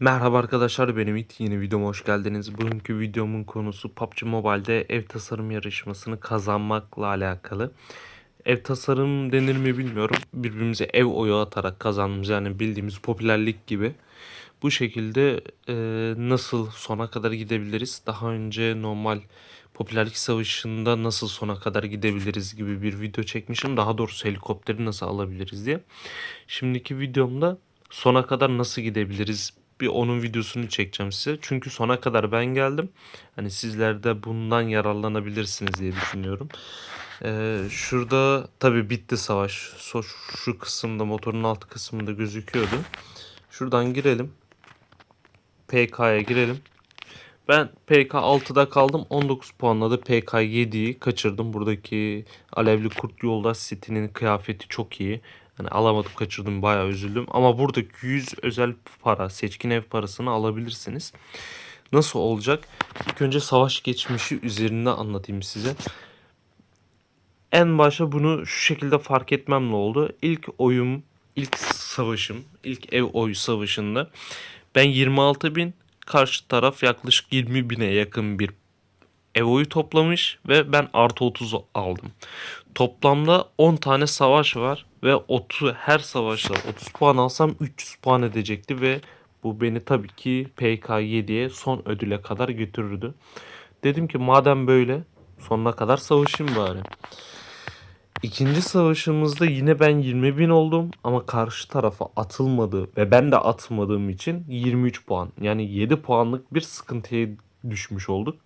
Merhaba arkadaşlar benim it yeni videoma hoş geldiniz. Bugünkü videomun konusu PUBG Mobile'de ev tasarım yarışmasını kazanmakla alakalı. Ev tasarım denir mi bilmiyorum. Birbirimize ev oyu atarak kazandığımız yani bildiğimiz popülerlik gibi. Bu şekilde e, nasıl sona kadar gidebiliriz? Daha önce normal popülerlik savaşında nasıl sona kadar gidebiliriz gibi bir video çekmişim. Daha doğrusu helikopteri nasıl alabiliriz diye. Şimdiki videomda sona kadar nasıl gidebiliriz bir onun videosunu çekeceğim size. Çünkü sona kadar ben geldim. Hani sizler de bundan yararlanabilirsiniz diye düşünüyorum. Ee, şurada tabi bitti savaş. So, şu kısımda motorun alt kısmında gözüküyordu. Şuradan girelim. PK'ya girelim. Ben PK 6'da kaldım. 19 puanla da PK 7'yi kaçırdım. Buradaki Alevli Kurt Yoldaş setinin kıyafeti çok iyi. Hani alamadım kaçırdım bayağı üzüldüm. Ama buradaki 100 özel para seçkin ev parasını alabilirsiniz. Nasıl olacak? İlk önce savaş geçmişi üzerinde anlatayım size. En başta bunu şu şekilde fark etmem ne oldu? İlk oyum, ilk savaşım, ilk ev oyu savaşında ben 26 bin karşı taraf yaklaşık 20 bine yakın bir evoyu toplamış ve ben artı 30 aldım. Toplamda 10 tane savaş var ve 30 her savaşta 30 puan alsam 300 puan edecekti ve bu beni tabii ki PK7'ye son ödüle kadar götürürdü. Dedim ki madem böyle sonuna kadar savaşayım bari. İkinci savaşımızda yine ben 20 bin oldum ama karşı tarafa atılmadı ve ben de atmadığım için 23 puan. Yani 7 puanlık bir sıkıntıya düşmüş olduk.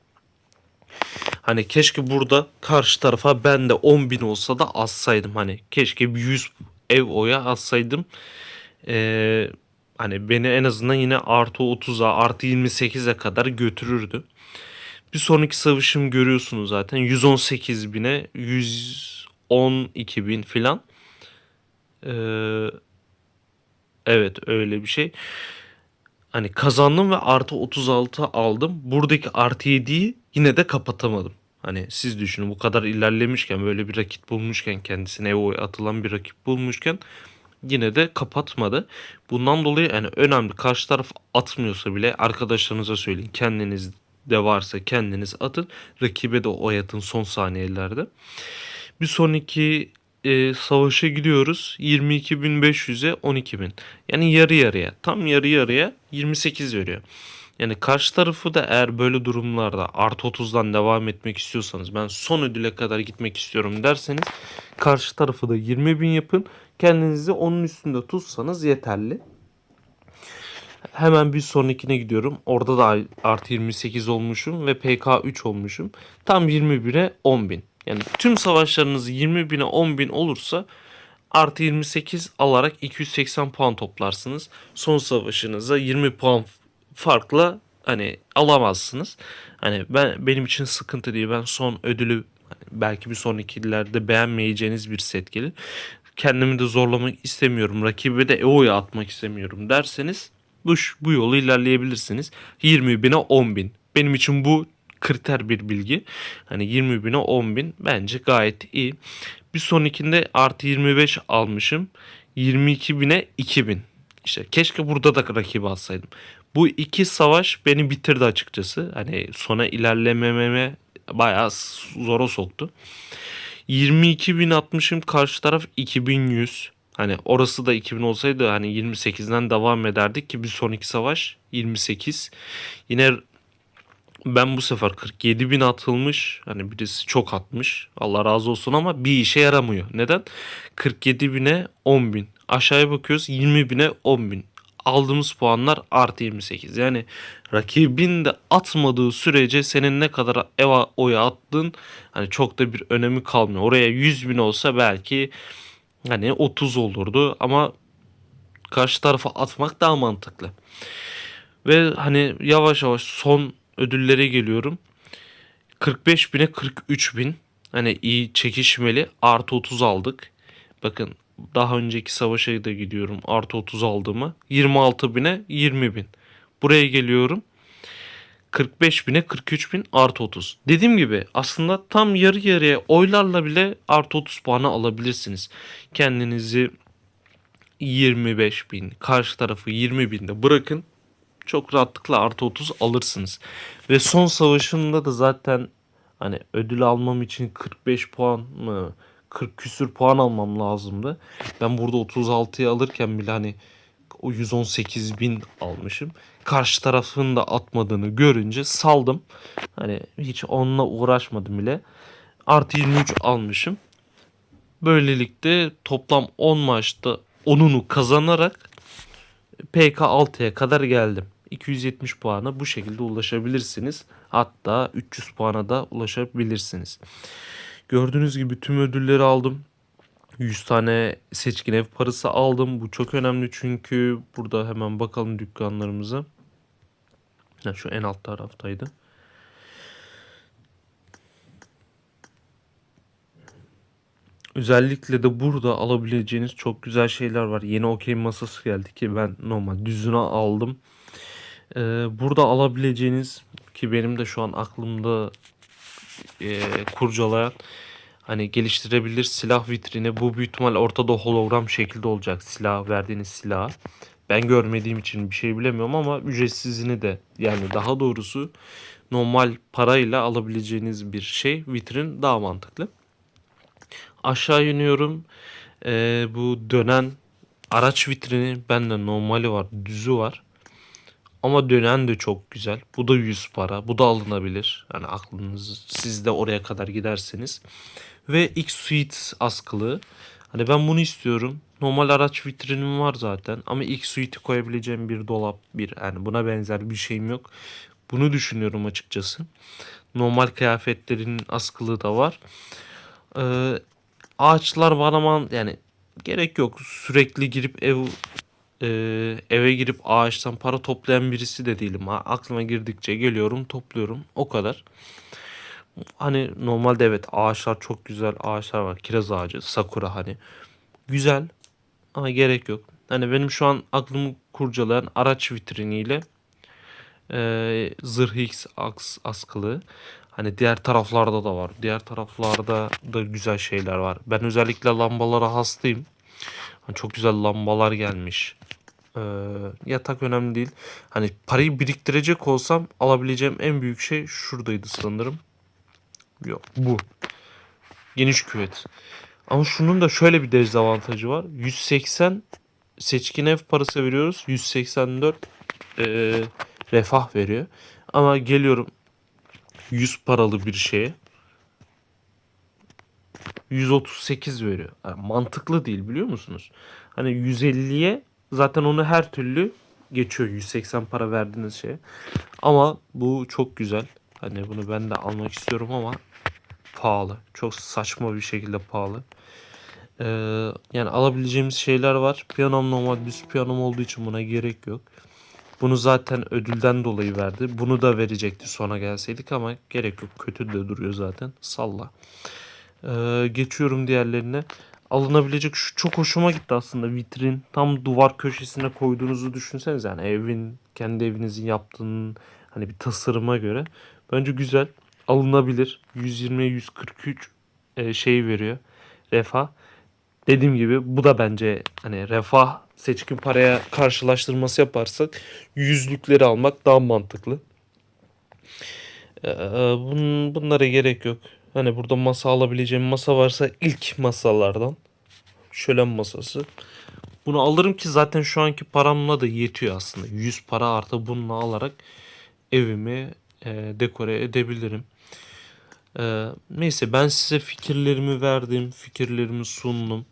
Hani keşke burada karşı tarafa ben de 10 bin olsa da assaydım. Hani keşke bir 100 ev oya assaydım. Ee, hani beni en azından yine artı 30'a artı 28'e kadar götürürdü. Bir sonraki savaşım görüyorsunuz zaten 118 bine 112 bin filan. Ee, evet öyle bir şey. Hani kazandım ve artı 36 aldım. Buradaki artı 7'yi yine de kapatamadım. Hani siz düşünün bu kadar ilerlemişken böyle bir rakip bulmuşken kendisine o atılan bir rakip bulmuşken yine de kapatmadı. Bundan dolayı yani önemli karşı taraf atmıyorsa bile arkadaşlarınıza söyleyin. Kendiniz de varsa kendiniz atın. Rakibe de o atın son saniyelerde. Bir sonraki e, savaşa gidiyoruz. 22.500'e 12.000. Yani yarı yarıya. Tam yarı yarıya 28 veriyor. Yani karşı tarafı da eğer böyle durumlarda artı 30'dan devam etmek istiyorsanız ben son ödüle kadar gitmek istiyorum derseniz karşı tarafı da 20 bin yapın. Kendinizi onun üstünde tutsanız yeterli. Hemen bir sonrakine gidiyorum. Orada da artı 28 olmuşum ve PK 3 olmuşum. Tam 21'e 10 bin. Yani tüm savaşlarınız 20 bine 10 bin olursa artı 28 alarak 280 puan toplarsınız. Son savaşınıza 20 puan farkla hani alamazsınız. Hani ben benim için sıkıntı değil. Ben son ödülü hani belki bir sonrakilerde beğenmeyeceğiniz bir set gelir. Kendimi de zorlamak istemiyorum. Rakibe de EO'ya atmak istemiyorum derseniz bu, bu yolu ilerleyebilirsiniz. 20 bine 10 bin. Benim için bu kriter bir bilgi. Hani 20 bine 10 bin bence gayet iyi. Bir sonrakinde artı 25 almışım. 22 bine 2000. İşte keşke burada da rakibi alsaydım. Bu iki savaş beni bitirdi açıkçası. Hani sona ilerlemememe bayağı zora soktu. 22 bin atmışım karşı taraf 2100. Hani orası da 2000 olsaydı hani 28'den devam ederdik ki bir sonraki savaş 28. Yine ben bu sefer 47 bin atılmış. Hani birisi çok atmış. Allah razı olsun ama bir işe yaramıyor. Neden? 47 bine 10 bin. Aşağıya bakıyoruz 20 bine 10 bin. Aldığımız puanlar artı 28. Yani rakibin de atmadığı sürece senin ne kadar eva oya attın hani çok da bir önemi kalmıyor. Oraya 100 bin olsa belki hani 30 olurdu ama karşı tarafa atmak daha mantıklı. Ve hani yavaş yavaş son ödüllere geliyorum. 45 bine 43 bin. Hani iyi çekişmeli. Artı 30 aldık. Bakın daha önceki savaşa da gidiyorum. Artı 30 aldığımı. 26 bine 20 bin. Buraya geliyorum. 45 bine 43 bin artı 30. Dediğim gibi aslında tam yarı yarıya oylarla bile artı 30 puanı alabilirsiniz. Kendinizi 25 bin karşı tarafı 20 binde bırakın çok rahatlıkla artı 30 alırsınız. Ve son savaşında da zaten hani ödül almam için 45 puan mı 40 küsür puan almam lazımdı. Ben burada 36'yı alırken bile hani o 118 bin almışım. Karşı tarafın da atmadığını görünce saldım. Hani hiç onunla uğraşmadım bile. Artı 23 almışım. Böylelikle toplam 10 maçta 10'unu kazanarak PK 6'ya kadar geldim. 270 puana bu şekilde ulaşabilirsiniz. Hatta 300 puana da ulaşabilirsiniz. Gördüğünüz gibi tüm ödülleri aldım. 100 tane seçkin ev parası aldım. Bu çok önemli çünkü burada hemen bakalım dükkanlarımıza. Ha, şu en alt taraftaydı. Özellikle de burada alabileceğiniz çok güzel şeyler var. Yeni okey masası geldi ki ben normal düzüne aldım. Ee, burada alabileceğiniz ki benim de şu an aklımda e, kurcalayan hani geliştirebilir silah vitrini. Bu büyük ihtimal ortada hologram şekilde olacak silah verdiğiniz silah. Ben görmediğim için bir şey bilemiyorum ama ücretsizini de yani daha doğrusu normal parayla alabileceğiniz bir şey vitrin daha mantıklı. Aşağı iniyorum. Ee, bu dönen araç vitrini bende normali var, düzü var. Ama dönen de çok güzel. Bu da 100 para. Bu da alınabilir. Yani aklınız siz de oraya kadar giderseniz. Ve X Suite askılı. Hani ben bunu istiyorum. Normal araç vitrinim var zaten. Ama X Suite'i koyabileceğim bir dolap, bir yani buna benzer bir şeyim yok. Bunu düşünüyorum açıkçası. Normal kıyafetlerin askılığı da var. Ee, ağaçlar bana man yani gerek yok. Sürekli girip ev e, eve girip ağaçtan para toplayan birisi de değilim. Ha, aklıma girdikçe geliyorum topluyorum. O kadar. Hani normalde evet ağaçlar çok güzel ağaçlar var. Kiraz ağacı, sakura hani. Güzel ama gerek yok. Hani benim şu an aklımı kurcalayan araç vitriniyle e, zırh X aks, askılı. Hani diğer taraflarda da var. Diğer taraflarda da güzel şeyler var. Ben özellikle lambalara hastayım. Hani çok güzel lambalar gelmiş. Ee, yatak önemli değil. Hani parayı biriktirecek olsam alabileceğim en büyük şey şuradaydı sanırım. Yok bu. Geniş küvet. Ama şunun da şöyle bir dezavantajı var. 180 seçkin ev parası veriyoruz. 184 e, refah veriyor. Ama geliyorum 100 paralı bir şeye 138 veriyor. Yani mantıklı değil biliyor musunuz? Hani 150'ye zaten onu her türlü geçiyor 180 para verdiğiniz şey. Ama bu çok güzel. Hani bunu ben de almak istiyorum ama pahalı. Çok saçma bir şekilde pahalı. Ee, yani alabileceğimiz şeyler var. Piyanom normal düz piyanom olduğu için buna gerek yok. Bunu zaten ödülden dolayı verdi. Bunu da verecekti sona gelseydik ama gerek yok. Kötü de duruyor zaten. Salla. Ee, geçiyorum diğerlerine. Alınabilecek şu çok hoşuma gitti aslında vitrin. Tam duvar köşesine koyduğunuzu düşünseniz yani evin kendi evinizin yaptığının hani bir tasarıma göre. Bence güzel. Alınabilir. 120 143 e, şey veriyor. Refah. Dediğim gibi bu da bence hani refah seçkin paraya karşılaştırması yaparsak yüzlükleri almak daha mantıklı. Ee, bun, bunlara gerek yok. Hani burada masa alabileceğim masa varsa ilk masalardan. Şölen masası. Bunu alırım ki zaten şu anki paramla da yetiyor aslında. 100 para artı bununla alarak evimi e, dekore edebilirim. E, neyse ben size fikirlerimi verdim. Fikirlerimi sundum.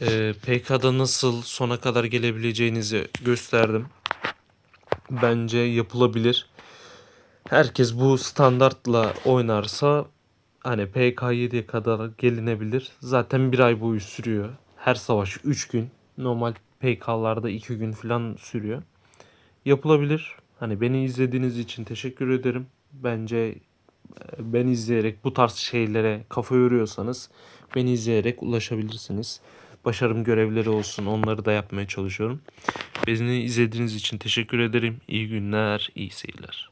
E, PK'da nasıl sona kadar gelebileceğinizi gösterdim. Bence yapılabilir. Herkes bu standartla oynarsa hani PK7'ye kadar gelinebilir. Zaten bir ay boyu sürüyor. Her savaş 3 gün. Normal PK'larda 2 gün falan sürüyor. Yapılabilir. Hani beni izlediğiniz için teşekkür ederim. Bence e, ben izleyerek bu tarz şeylere kafa yoruyorsanız beni izleyerek ulaşabilirsiniz. Başarım görevleri olsun onları da yapmaya çalışıyorum. Beni izlediğiniz için teşekkür ederim. İyi günler, iyi seyirler.